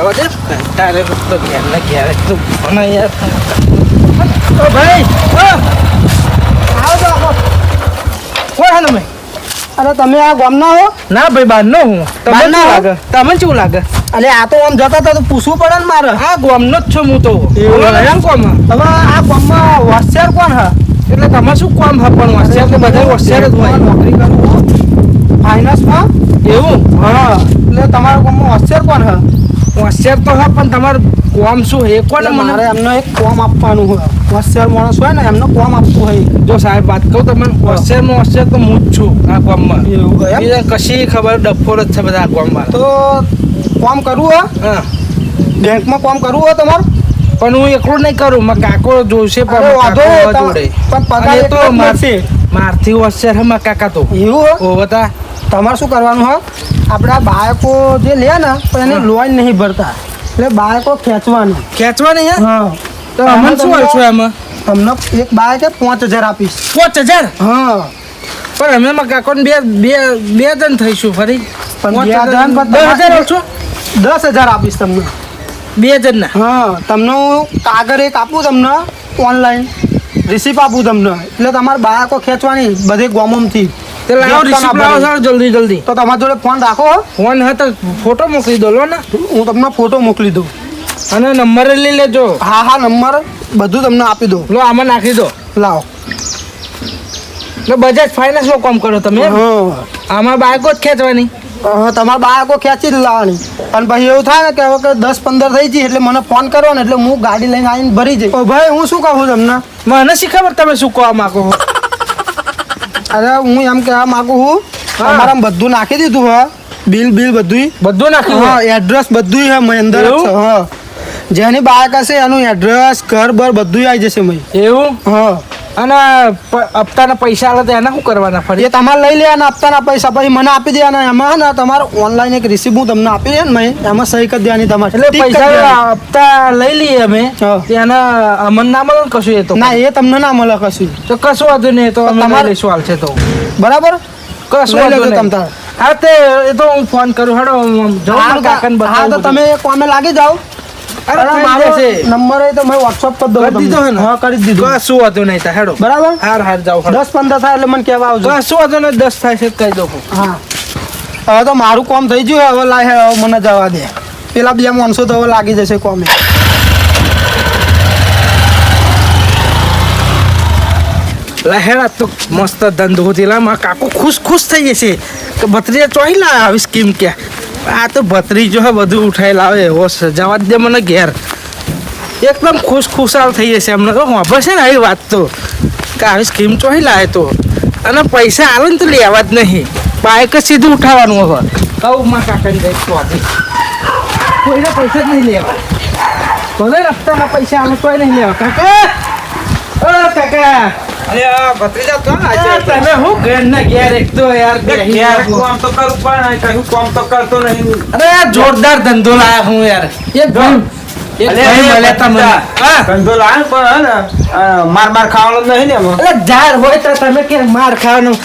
જવા દે. તારે તો ઘેર ને ઘેર તો ભણે યાર. ઓ ભાઈ ઓ! આવો તો આવો. કોણ હાલ મેં અરે તમે આ ગામના હો? ના ભાઈ બહારનો હું. તમને ના શું લાગે? તમને શું લાગે? અરે આ તો આમ જતા હતા તો પૂછવું પડે ને મારે. આ ગામનો જ છું હું તો? એમ? કોમ? હવે આ ગામમાં હોશિયાર કોણ હા? એટલે તમે શું કામ હા પણ હોશિયાર? તો બધા હોશિયાર જ હોય. નોકરી કરું ફાઇનાન્સમાં એવું? હા એટલે તમારા ગામમાં હોશિયાર કોણ હા? હોશિયાર તો હા પણ તમારું કોમ શું હોય કોને મારે મને એમને એક કોમ આપવાનું હોય. હોશિયાર માણસ હોય ને એમનો કોમ આપવું હોય. જો સાહેબ વાત કહું તમે હોશિયારમાં હોશિયાર તો હું જ છું આ કોમમાં. એવું કશી ખબર ડફોર જ છે બધા આ ગામમાં તો કોમ કરવું હોય બેંકમાં કોમ કરવું હોય તમારું? પણ હું એકલો નહીં કરું મારા કાકો જોશે પણ વાંધો પણ પગાર તો મારથી મારથી હોશિયાર હે મારા કાકા તો. એવું હોય બતા. તમારે શું કરવાનું હોય? આપણા બાળકો જે લે ને તો એને લોન નહીં ભરતા. એટલે બાળકો ખેંચવાનું. ખેંચવાની હે? હા. તો અમને શું આવશે એમાં? તમને એક બાળકે પાંચ હજાર આપીશ. પાંચ હજાર? હા. પણ અમે મારા કાકોને બે બે બે જણ થઈશું ફરી. હજાર દસ હજાર આપીશ તમને. બે જણના હા. તમને હું કાગળ એક આપું તમને ઓનલાઈન રિસીપ આપું તમને. એટલે તમારે બાળકો ખેંચવાની બધે ગોમમથી. તે લાવો રિસીપ્ટ લાવો ભરે. જલ્દી જલ્દી. તો તમારા જોડે ફોન રાખો ફોન ફોટો મોકલી દો લો ને. હું તમને ફોટો મોકલી દઉં. અને નંબર લઈ લેજો. હા હા નંબર બધું તમને આપી દઉં. લો આમાં નાખી દો. લાવો. એટલે બજાજ ફાઇનાન્સ નો કામ કરો તમે હા. આમાં બાઈકો જ ખેંચવાની. તમારા બાળકો ખેંચી જ લાવવાની. અને પછી એવું થાય ને કે હવે કે દસ પંદર થઈ જઈ એટલે મને ફોન કરો ને એટલે હું ગાડી લઈને આવીને ભરી જઈ ભાઈ હું શું કહું તમને? મને શી ખબર તમે શું કહવા માંગો છો? અરે હું એમ કહેવા માંગુ છું હા. તમારા બધું નાખી દીધું હા. બિલ બિલ બધું બધું નાખ્યું હા એડ્રેસ બધું હે મય અંદર હા. જેની બાળક હશે એનું એડ્રેસ ઘર બર બધું આવી જશે મય. એવું? હા. અને હપ્તાના પૈસા આલે તો એના શું કરવાના ફરી? એ તમારે લઈ લેવાના આપતાના પૈસા. પછી મને આપી દેવાના. એમાં ને તમારે ઓનલાઈન એક રિસીપ હું તમને આપી દે ને મેં. એમાં સહી કરી દેવાની તમારે. એટલે. પૈસા હપ્તા લઈ લઈએ અમે. એના અમને ના મળે ને કશું એ તો? ના એ તમને ના મળે કશું. તો કશું વાંધો નહીં તો તમારે- લઈ લઈશું હાલ છે તો. બરાબર? કશું વાંધો લેજો નહીં. તમ હા તે એ તો હું ફોન કરું. હેડો હા કાકાને બતાવું તમે કોમે લાગી જાઓ. અરે મારો જશે. નંબર એ તો મેં વોટ્સઅપ કરી દઉં દીધો હે હા કરી જ દીધું કશું વાંધો નહીં તા હેડો. બરાબર? હાર હાર જાવ હેડો દસ પંદર થાય એટલે મને કહેવા આવજો. કશું વાંધો નહીં દસ થાય છે કહી દો હા. હવે તો મારું કોમ થઈ ગયું હવે લાય હવે મને જવા દે. પેલા બે માણસો તો હવે લાગી જશે કોમે. લહેરા તો મસ્ત ધંધો મારા કાકો ખુશ ખુશ થઈ જશે. કે ભત્રીજા ચોઈ લાવે આવી સ્કીમ કે? આ તો ભત્રીજો હે, બધું ઉઠાઈ લાવે એવો જવા દે મને ઘેર. એકદમ ખુશ ખુશાલ થઈ જશે એમને. તો વાપર છે ને આવી વાત તો. કે આવી સ્કીમ ચોઈ લાવે તો. અને પૈસા આવે ને તો લેવા જ નહીં. બાઇક જ સીધું ઉઠાવવાનું હવે. કહું માં કાકાને જઈ તો કોઈને પૈસા જ નહીં લેવા ભલે રસ્તાના પૈસા આવે તોય નહીં લેવા કાકા! ઓ કાકા! અરે ભત્રીજા તો તમે હું ઘર ના ઘેર એક તો યાર ઘેર કામ તો કરું પણ કશું કામ તો કરતો નહીં અરે જોરદાર ધંધો લાયા હું યાર. એક હે. માર માર ખાવાનું નહીં ને ઝાડ હોય તો તમે કે માર ખાવાનું.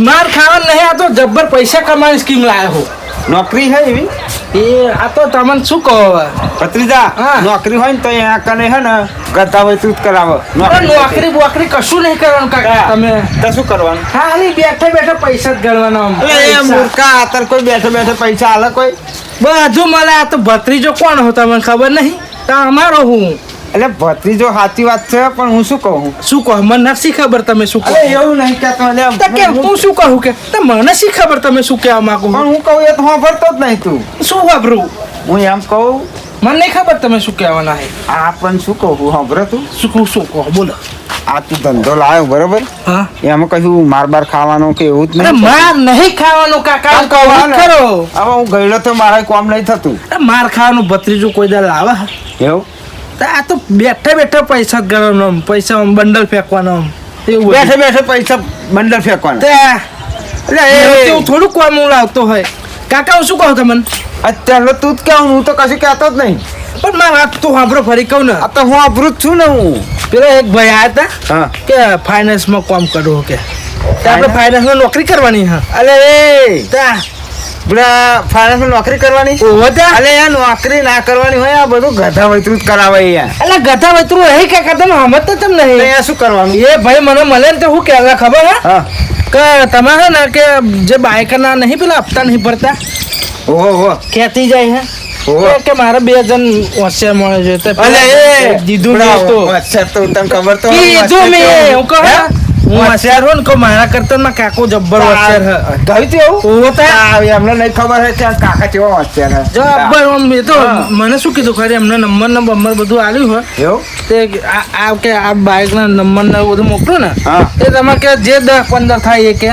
માર ખાવાનું નહીં આ તો જબ્બર પૈસા કમાવાની સ્કીમ લાયા હું. નોકરી છે એવી? એ આ તો તમને શું કહો હવે? ભત્રીજા. નોકરી હોય ને તો અહીંયા કને હે ને કરતા હોય તું જ કરાવો. નોકરી બોકરી કશું નહીં કરવાનું કાકા તમે તો શું કરવાનું? ખાલી બેઠે બેઠા પૈસા જ ગણવાના એ મૂર્ખા આતર કોઈ બેઠે બેઠે પૈસા આલે કોઈ? બધું મળે આ તો ભત્રીજો કોણ હો તમને ખબર નહીં. તો અમારો હું. એટલે ભત્રીજો સાચી વાત છે પણ હું શું કહું? શું કહો? મને નથી ખબર તમે શું કહો. એવું નહીં કે તમે કે હું- હું શું કહું કે? મને શી ખબર તમે શું કહેવા માંગો પણ હું કહું એ તો વાપરતો જ નહીં તું. શું વાપરું હું એમ કહું મને નહીં ખબર તમે શું કહેવાના છે. આ પણ શું કહું? સાંભળો તું. શું કહું શું કહો? બોલો. આ તું ધંધો લાવ્યો બરોબર? હા. એમાં કશું માર બાર ખાવાનું કે એવું જ નહીં માર નહીં ખાવાનું કાકા. ખરો હવે હું ગયેલો તો મારે કોમ નહીં થતું. માર ખાવાનું ભત્રીજું કોઈ દા લાવે? એવું? આ તો બેઠા બેઠા પૈસા ગણવાનો પૈસા બંડલ ફેંકવાનો. એવું બેઠા બેઠે પૈસા બંડલ ફેંકવાના. એટલે થોડું કોમ હું લાવતો હોય. કાકા હું શું કહું તમને? અત્યારે તું જ કહું હું તો કશું કહેતો જ નહીં. પણ મારે વાત તો સાંભળો ફરી કહું ને. આ તો હું અભૃત છું ને હું. પેલા એક ભાઈ આવ્યા હતા કે ફાઇનાન્સમાં કામ કરવું કે. આપણે ફાઇનાન્સમાં નોકરી કરવાની હા. અરે એ. તા. પેલા નોકરી કરવાની? અલે યાર નોકરી ના કરવાની હોય આ બધું ગધા વૈતરું જ કરાવે યાર. એટલે ગધા વતરું હે કે કદમ હમત તો તમને નહીં શું કરવાનું? એ ભાઈ મને મળે ને તો હું કહેવા ખબર હે? કે તમે હે ને કે જે બાઇકના નહીં પેલા હપ્તા નહીં ભરતા? ઓહો ખેતી જાય હે. કે મારે બે જણ હોશિયાર મળે છે. દીધું તો. ખબર તો કીધું મેં હું કહું હે? હું હોશિયાર હું ને કહું મારા કરતા માં કાકો જબ્બર હોશિયાર હે કહ્યું તું એવું? ઓહો તા એમને નહીં ખબર હે કે કાકા કેવો હોશિયાર હે જબ્બર આમ મેં તો મને શું કીધું? ખરી એમને નંબર ને બંબર બધું આવ્યું હોય. એવું? તે આ કે આ નંબર ને બધું મોકલો ને એ તમે કે જે દસ પંદર થાય એ કે.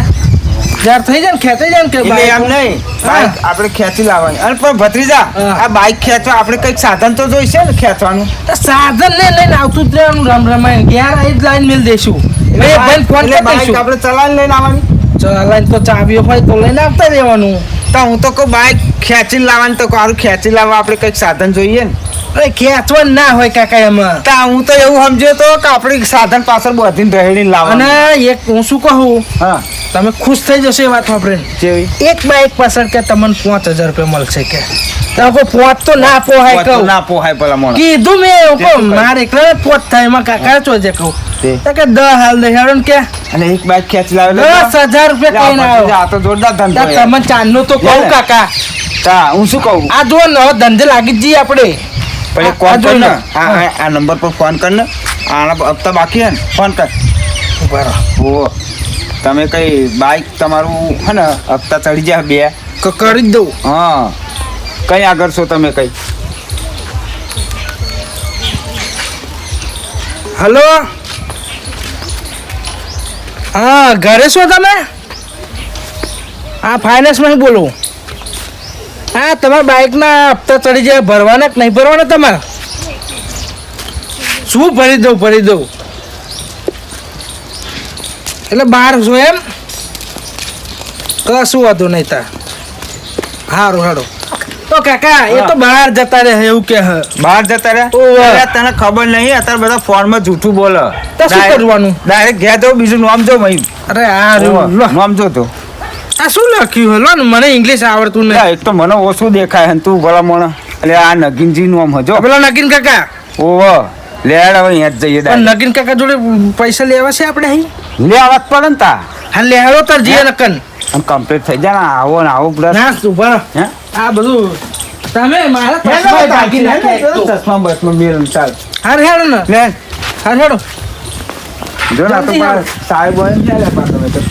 જ્યારે થઈ જાય ને ખેંચાઈ જાય ને કે ભાઈ એમ નહીં. બાઈક આપણે ખેંચી લાવવાની. અને પણ ભત્રીજા આ બાઈક ખેંચવા આપણે કંઈક સાધન તો જોઈશે ને ખેંચવાનું? તો સાધન ને લઈને આવતું જ રહેવાનું રામ રમાય ઘેર આવી જ લાઈન મેલ દઈશું મેં ભાઈ ફોન કરી આપણે ચલાવીને લઈને આવવાની? ચલાવીને તો ચાવીઓ હોય તો લઈને આવતા રહેવાનું. તો હું તો કહું બાઈક ખેંચીને લાવવાની તો સારું ખેંચી લાવવા આપણે કંઈક સાધન જોઈએ ને? અરે ખેંચવાનું ના હોય કાકા એમાં તા હું તો એવું સમજ્યો તો કે આપણે સાધન પાછળ બધીને રહેડીને અને લાવવાનું એક હું શું કહું? હા. તમે ખુશ થઈ જશો એ વાત ફ્રેન્ડ જેવી? એક બાઇક પાછળ કે તમને પાંચ હજાર રૂપિયા મળશે કે? તમે પોત તો ના પોહાય કહું. ના પોહાય પેલા મોણા. કીધું મેં કહું મારે એકલા પોત થાય એમાં કાકા ચોજે કહું? તે. કે દસ હાલ દે હેડો કે? અને એક બાઈક ખેંચ લાવે દસ હજાર રૂપિયા કઈ ના આવ્યો આ તો જોરદાર ધંધો. તમે ચાંદનું તો કહું કાકા. તા હું શું કહું? આ જો ને ધંધે લાગી જ જઈએ આપણે. પણ કોલ કર ને. હા આ નંબર પર ફોન કર ને. આના હપ્તા બાકી હે ને? ફોન કર. ઓ તમે કઈ બાઈક તમારું હે ને હપ્તા ચડી જાય બે. કરી જ દઉં. હા. કઈ આગળ છો તમે કઈ? હલો? હા ઘરે છો તમે? હા ફાઇનાન્સમાં બોલું. હા તમારા બાઇકના હપ્તા ચડી જાય ભરવાના કે નહીં ભરવાના તમારે? શું ભરી દઉં ભરી દઉં? એટલે બાર છો એમ? કશું વાંધો નહીં તા. સારું સારું તો કાકા એ તો બહાર જતા રહે એવું કે બહાર જતા રહે? અરે તને ખબર નહીં અત્યારે બધા ફોનમાં જૂઠું બોલે. તો શું કરવાનું? ડાયરેક્ટ ઘેર જવું બીજું નામ જો મહી અરે આ નામ જો તો. આ શું લખ્યું હેલો ને મને ઇંગ્લિશ આવડતું નહીં. એક તો મને ઓછું દેખાય ને તું ભલા મને એટલે આ નગીનજી નું આમ હજો પેલા નગીન કાકા. ઓવ લેડ હવે અહીંયા જઈએ નગીન કાકા જોડે પૈસા લેવા છે આપણે અહીં? લે આવત પડે ને તા. હા લેહાડો તાર જીએ નકન આમ કમ્પ્લીટ થઈ જાય ને આવો ને આવો પ્લસ ના તું ભરો હે? આ બધું તમે મારા ચશ્મા બસમાં મેલ ચાલ. હાર હેડો ને. લે. હાર હેડો. જો ના તો જલ્દી સાહેબ હોય ને ત્યારે પાછો તમે તો.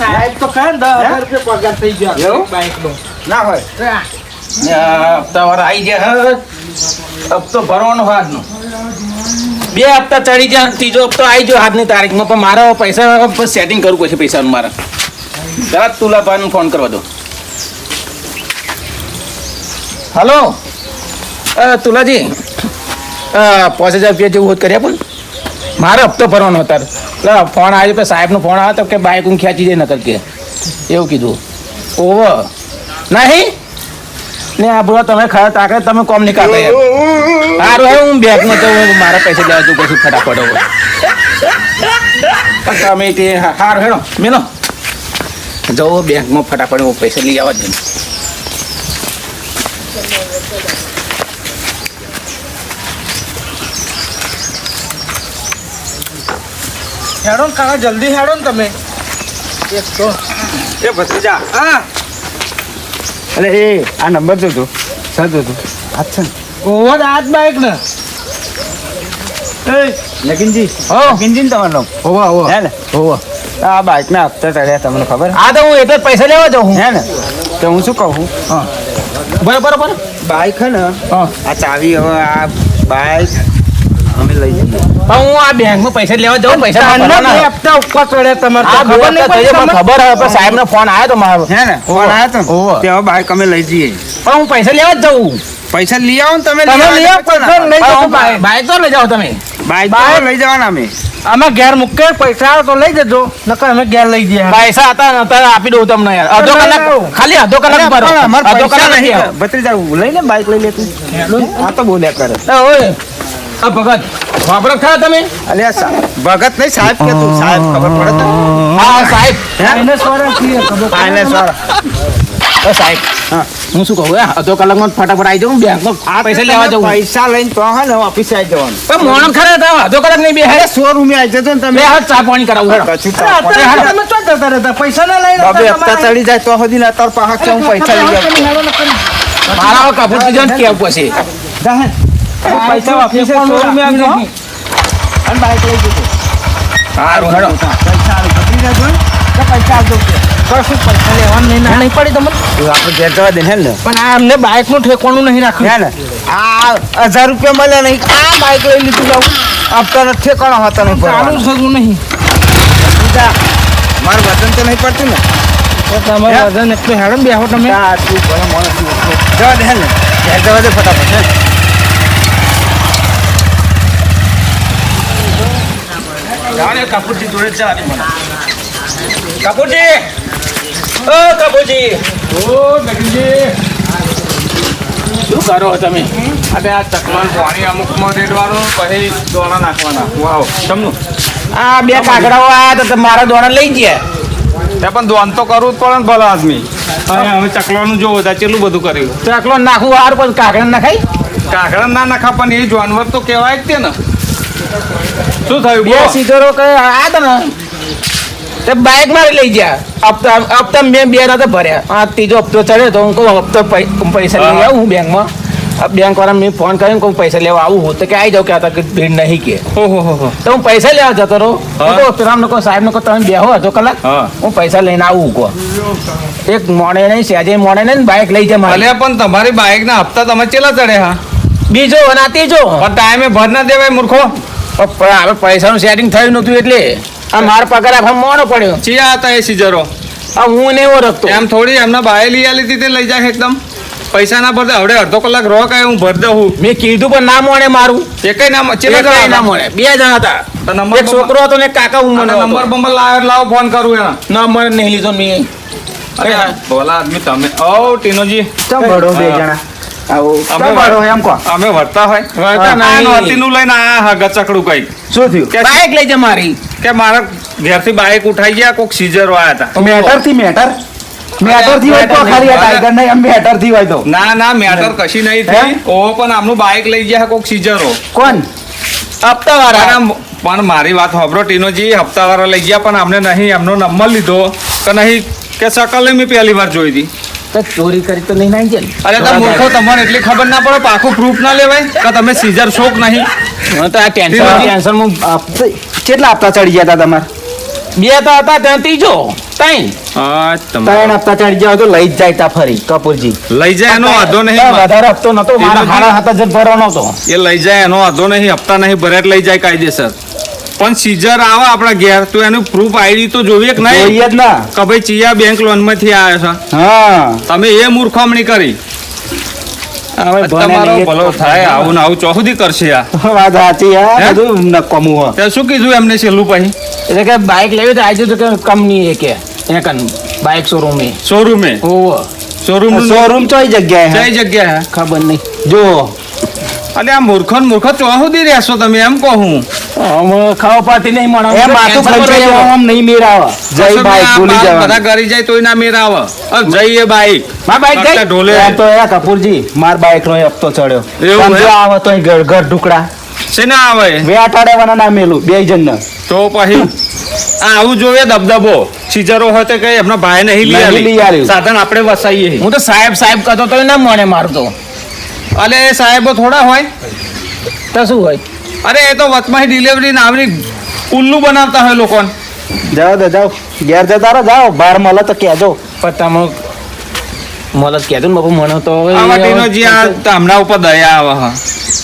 સાહેબ તો ખરા ને રૂપિયા પગાર થઈ ગયો. એવું? બાઈકનો. ના હોય. હપ્તા વાર આવી ગયા હપ્તો ભરવાનો બે હપ્તા ચડી ગયા, ત્રીજો હપ્તો આવી ગયો હાથની તારીખમાં, પણ મારે પૈસા સેટિંગ કરવું પડશે પૈસાનું મારે. તરત તુલાભાઈને ફોન કરવા દો. હલો તુલાજી પાંચ હજાર રૂપિયા જેવું હોત કર્યા પણ. મારે હપ્તો ભરવાનો હતો એટલે ફોન આવ્યો તો સાહેબનો ફોન આવ્યો તો કે બાઇક હું ખેંચી જઈ નકર કે. એવું કીધું. ઓવ નહીં? ને આ બુરા તમે ખરા તાકે તમે કોમ નીકાળો સારું હવે હું બેગમાં તો હું મારા પૈસા લેવા તું પછી ફટાફટ તમે તે હા- સારું હેડો મેનો જવો બેંકમાં ફટાફટ હું પૈસા લઈ આવવા દે હેડો ને કાકા જલ્દી હેડો ને તમે. એક તો એ ભત્રીજા. હા. અરે એ આ નંબર જોજો સર જોજો અચ્છા ઓવર આજ બાઈક ને. નગીનજી ને તમારું નામ હોવા હોવા. હે ને? હોવા. આ બાઇક ના હપ્તા ચડ્યા તમને ખબર? આ તો હું એટલે પૈસા લેવા જાઉં હે. ને? તો હું શું કહું? હા? બરાબર બરાબર. બાઇક હે ને હા. આ ચાવી હવે આ બાઇક અમે લઈ જઈએ. પણ હું આ બેંકમાં પૈસા લેવા જાઉં પૈસા. હપ્તા ઉપર ચડે તમારે તો ખબર નહીં ખબર હવે પણ સાહેબનો ફોન આવ્યો તો મારો. હે ને ફોન આવ્યો તો ઓવે. ને? તે અમે લઈ જઈએ. પણ હું પૈસા લેવા જ જાઉં. પૈસા લઈ આવો ને તમે તમે લઈ આવો, બાઈક. બાઈક તો લઈ જાઓ તમે. બાઈક- લઈ જવાના અમે. અમે ઘેર મૂકે પૈસા આવે તો લઈ જજો. નકર અમે ઘેર લઈ જઈએ. પૈસા હતા ને અત્યારે આપી દઉં તમને. યાર અડધો કલાક ખાલી અડધો કલાક ભરો. અમારે અડધો પૈસા કલાક નહીં ભત્રીજા લઈ લે બાઈક લઈ લે તું આ તો બોલ્યા કરે. ઓય. આ ભગત. વાપરો ખરા તમે? અલે ભગત નહીં સાહેબ કે તું? સાહેબ ખબર પડે તો હા સાહેબ. એને વાળા છીએ, ખબર એને વાળા સાહેબ હા. હું શું કહું હે? અડધો કલાકમાં ફટાફટ આવી જાઉં બેંકમાં પૈસા લેવા જવું પૈસા લઈને તો હા ને ઓફિસે આવી જવાનું. પણ મોણ ખરા તો અડધો કલાક નહીં બે હે રૂપિયા આવી જજો ને તમે. હા ચા પાણી કરાવું હેડો. તમે ચો કરતા રહેતા? પૈસા ના લઈને બાબે હપ્તા ચડી જાય તો સુધી ને અત્યારે કે હું પૈસા લઈ ને મારા હવે કપૂરજી જઈને કેવું પછી? પૈસા ઓફિસે સો રૂપિયા આપજો અને બાઈક લઈ જજો. સારું હેડો. પૈસા આવી પકડી લેજો ને. પૈસા આપજો કશું પૈસા લેવાનું નહીં. ના. નહીં પડી તમને? આપણે ઘેર જવા દે ને પણ આ અમને બાઇકનું નહીં રાખ્યું હે ને આ હજાર રૂપિયા મળ્યા નહીં. આ બાઈક લઈ લીધું જાઉં આપતા નથી કોણ હોતા નહીં ચાલુ. થતું નહીં. મારું વતન તો નહીં પડતું ને. તો તમારે વજન એટલું હેડમ બેહો તમે. જવા દે ને ઘેર જવા દે ફટાફટ જાણે કાપુરજી જોડે જવાની મને. કાપુરજી! ઓ કાપુરજી! ઓ નગીનજી શું કરો તમે? અને આ ચકમાન પાણી અમુકમાં રેડવાનું પછી દોણા નાખવાના. વાવ તમનું આ બે કાગડાઓ આયા તો મારા દોણા લઈ ગયા. તે પણ દોન તો કરવું જ પડે ને ભલા આદમી. અને હવે ચકલાનું જો બધા કેટલું બધું કર્યું? તો નાખવું નાખું વાર પછી કાગડા નખાય? કાગડા ના નાખા પણ એ જાનવર તો કહેવાય જ તે ને. શું થયું? બે સીધો કે આ તો ને તે બાઇક મારી લઈ ગયા. હપ્તા હપ્તા મેં બે રાતે ભર્યા. આ ત્રીજો હપ્તો ચડ્યો તો હું કહું હપ્તો પૈસા લઈ આવું હું બેંકમાં. બેંક વાળા મેં ફોન કર્યો કહું પૈસા લેવા આવું હું. તો કે આવી જાવ કે આ ભીડ નહીં કે. હો હો તો હું પૈસા લેવા જતો રહું હા. હું પેલા કહો સાહેબ લોકો તમે બેહો અડધો કલાક. હા. હું પૈસા લઈને આવું કહો. એક મોડે નહીં સહેજે મોડે નહીં બાઇક લઈ જાય મારે. પણ તમારી બાઇક ના હપ્તા તમે ચેલા ચડે હા બીજો અને ત્રીજો. ટાઈમે ભર ના દેવાય મૂર્ખો. પણ હવે પૈસાનું સેટિંગ થયું નતું એટલે. આ મારો પગાર આખો મોડો પડ્યો. ચિયા હતા એ સીઝરો. આ હું નહીં રખતો. એમ થોડી એમના બાએ લઈ આ લીધી તે લઈ જાય એકદમ. પૈસા ના ભરતા હવે અડધો કલાક રો કાય હું ભર દઉં મેં કીધું પણ ના મોડે મારું. એ કઈ નામ ચેલા એકેય જણા ના મોડે બે જણા હતા. તો નંબર એક છોકરો હતો ને કાકા હું મને નંબર બંબર લાવ લાવો ફોન કરું એના. નંબર નહીં લીધો મેં. અરે ભોલા આદમી તમે. ઓ ટીનોજી. ચમ ભરો બે જણા? અમે વર્તા હોય. વર્તા આ નોતીનું લઈને આ હા ગચકડું કઈ શું થયું? બાઇક લઈ જા મારી. કે મારા ઘેરથી બાઇક ઉઠાઈ ગયા કોક સીઝરો આયા હતા. મેટરથી મેટર? મેટરથી હોય તો ખાલી ટાઈગર નહીં એમ મેટરથી હોય તો. ના ના મેટર કશી નહીં થઈ. ઓ પણ આમનું બાઇક લઈ ગયા કોક સીઝરો. કોણ? હપ્તા વાળા પણ મારી વાત હોબરો ટીનોજી હપ્તા વાળા લઈ ગયા પણ અમને નહીં એમનો નંબર લીધો. કે નહીં કે સકલ મેં પહેલી વાર જોઈ હતી. ચોરી કરી તો નહીં નાખી જાય અરે તો મૂર્ખો તમને એટલી ખબર ના પડે પાકું પ્રૂફ ના લેવાય કે તમે સીઝર શોક નહીં? હું તો આ ટેન્શન ટીનો. ટેન્શન હું કેટલા હપ્તા ચડી ગયા હતા તમારે? બે તો હતા ત્યાં ત્રીજો. ત્રણ. ત્રણ હપ્તા ચડી ગયા હોય તો લઈ જ જાય તા ફરી કપૂરજી. લઈ જાય એનો વાંધો નહીં વધારે હપ્તો નતો મારા. હાડા હાથા જ ભરવાનો હતો. એ લઈ જાય એનો વાંધો નહીં હપ્તા નહીં ભરે લઈ જાય કાયદેસર. પણ સીઝર આવે આપણા ઘેર. તો એનું પ્રૂફ આઈડી તો જોઈએ કે નહીં? જોઈએ જ ના. કે ભાઈ ચિયા બેંક લોનમાંથી આવે છે. હા. તમે એ મૂર્ખામણી કરી. તમારો ભલો થાય આવું આવું ચોહુદી કરશે આ. વાત સાચી? હા. બધું નકમું હો તે શું કીધું એમને છેલ્લું પછી? એટલે કે બાઇક લેવી તો આજે તો કે કંપની એ કે એ. કન બાઇક શોરૂમે શોરૂમે ઓવો શોરૂમ શોરૂમ ચોઈ જગ્યાએ? કઈ ખબર નહીં. જો અને આ મૂર્ખો મૂર્ખો ચોહુદી રહેશો તમે એમ કહું ખાવા પાતી નહીં મળે એ માથું ખંચાઈ આમ નહીં મેર આવે જય ભાઈ ભૂલી જવા બધા જવાનું જાય તોય ના મેર આવે અરે જઈએ બાઈક મા બાઈક ગઈ? ઢોલે. તો એ કપૂરજી માર બાઈક નો હપ્તો ચડ્યો. એવું સમજો આવે તો ઘર ઘર ઢુકડા. છે ના આવે અઠવાડિયા ના મેલું બે જણ તો પછી આવું જોઈએ દબદબો. સીઝરો હોય તો કઈ એમના ભાઈ નહીં લઈ. સાધન આપણે વસાઈએ. હું તો સાહેબ સાહેબ કહેતો તો ના મને મારું તો અલે એ સાહેબો થોડા હોય? તો શું હોય? અરે એ તો વચમાં ડિલિવરી નામની ઉલ્લુ બનાવતા હોય લોકોને. જાઓ દે જાઓ. ઘેર જતા રહો જાઓ. બાર મળે તો કહેજો. પણ તમે મળે જ કહેજો ને બાપુ મને તો હવે આવા આ તામના ઉપર દયા આવે હા.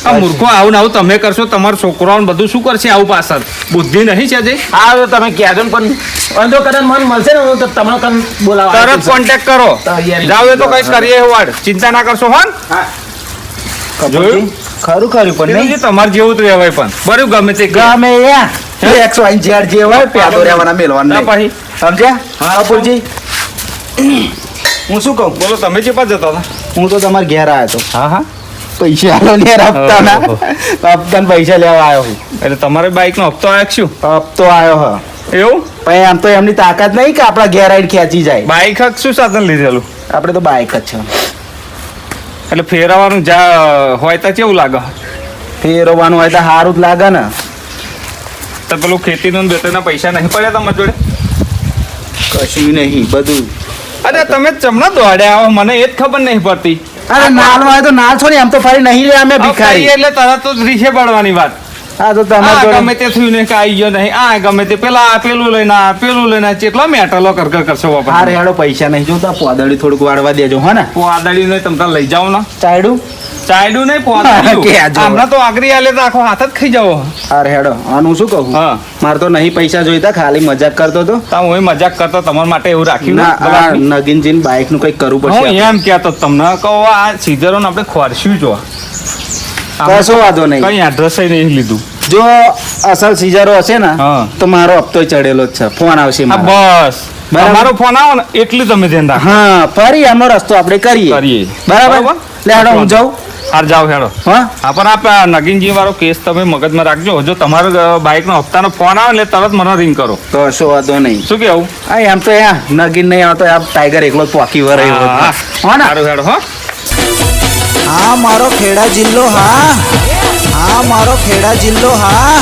આ મૂર્ખો આવું ને આવું તમે કરશો તમારો છોકરો ને બધું શું કરશે આવું પાછળ? બુદ્ધિ નહીં છે જે હા તો તમે કહેજો ને પણ અંધો કદાચ મન મળશે ને હું તો તમને કન બોલાવો તરત કોન્ટેક્ટ કરો. જાઓ જાવ એ તો કઈ કરીએ વાડ ચિંતા ના કરશો હોન ખરું ખરું પણ નહીં. તમારે જેવું તો રહેવાય પણ. બરું ગમે તે ગમે યા એક્સ વાય ઝેડ જે હોય પેલો રહેવાના મેલવાના ના સમજ્યા પછી સમજ્યા? કપૂરજી? હું શું કહું? બોલો તમે જે પાસે જતા હતા? હું તો તમારે ઘેર આવ્યો હતો હા હા. પૈસા આલો ને હપ્તા ઓહો. પૈસા લેવા આવ્યો હું. એટલે તમારે બાઇક નો હપ્તો આવ્યો શું? હપ્તો આવ્યો હા. એવું? પણ આમ તો એમની તાકાત નહીં કે આપણા ઘેર આવીને ખેંચી જાય. બાઇક શું સાધન લીધેલું? આપણે તો બાઇક જ છે. એટલે ફેરવવાનું જા હોય તો કેવું લાગે? ફેરવવાનું હોય તો સારું જ લાગે ને. તો પેલું ખેતીનું બેટરના પૈસા નહીં પડ્યા તમારી જોડે? કશું નહીં બધું. અરે તમે ચમણા દોડ્યા આવો મને એ જ ખબર નહીં પડતી. અરે નાલ હોય તો નાલ છો ને એમ તો ફરી નહીં લે અમે ભિખારી. એટલે તરત જ રીસે પડવાની વાત. હા તો તમારે ગમે તે થયું ને કે ગયો નહીં. આ ગમે તે. પેલા આ પેલું લઈને આ પેલું લઈને આ. ચેટલા મેટલો કર કર કરશો બાપા. હેડો પૈસા નહીં. જોતા પોદળી થોડુંક વાળવા દેજો હો ને. પોદાડી ને તમે લઈ જાઓ ને. ચાયડું? ચાયડું નહીં આ જો. હમણાં તો આગરી આલે તો આખો હાથ જ ખાઈ જાઓ. અરે હેડો આનું શું કહું? હા. મારે તો નહીં પૈસા જોઈતા ખાલી મજાક કરતો તો તમે હું મજાક કરતો તમારા માટે એવું રાખ્યું ના આ નગીનજીને બાઇકનું કંઈક કરવું હું પડશે એમ કહેતો તમને. કહો આ સીઝરો આપણે ખોરશ્યું જો. કશો વાંધો નહીં. કઈ એડ્રેસ નહીં લીધું. જો અસલ સીઝરો હશે ને તો મારો હપ્તો ચડેલો જ છે. ફોન આવશે બસ. મારો. ફોન આવો ને એટલું તમે ધ્યાન રાખો. હા ફરી આનો રસ્તો આપણે કરીએ. કરીએ. બરાબર? લે હેડો હું જાઉં. હાર જાઓ હેડો. હા? પણ આપ આ નગીનજી વાળો કેસ તમે મગજમાં રાખજો. જો તમારો બાઇકનો હપ્તાનો ફોન આવે એટલે તરત મને રિંગ કરો. કશો વાંધો નહીં. શું કેવું? આ એમ તો યા નગીન નહીં આવતો આ ટાઈગર એકલો પોકી વરે. હા, સારું હેડો હો. હા મારો ખેડા જિલ્લો હા. હા મારો ખેડા જિલ્લો હા.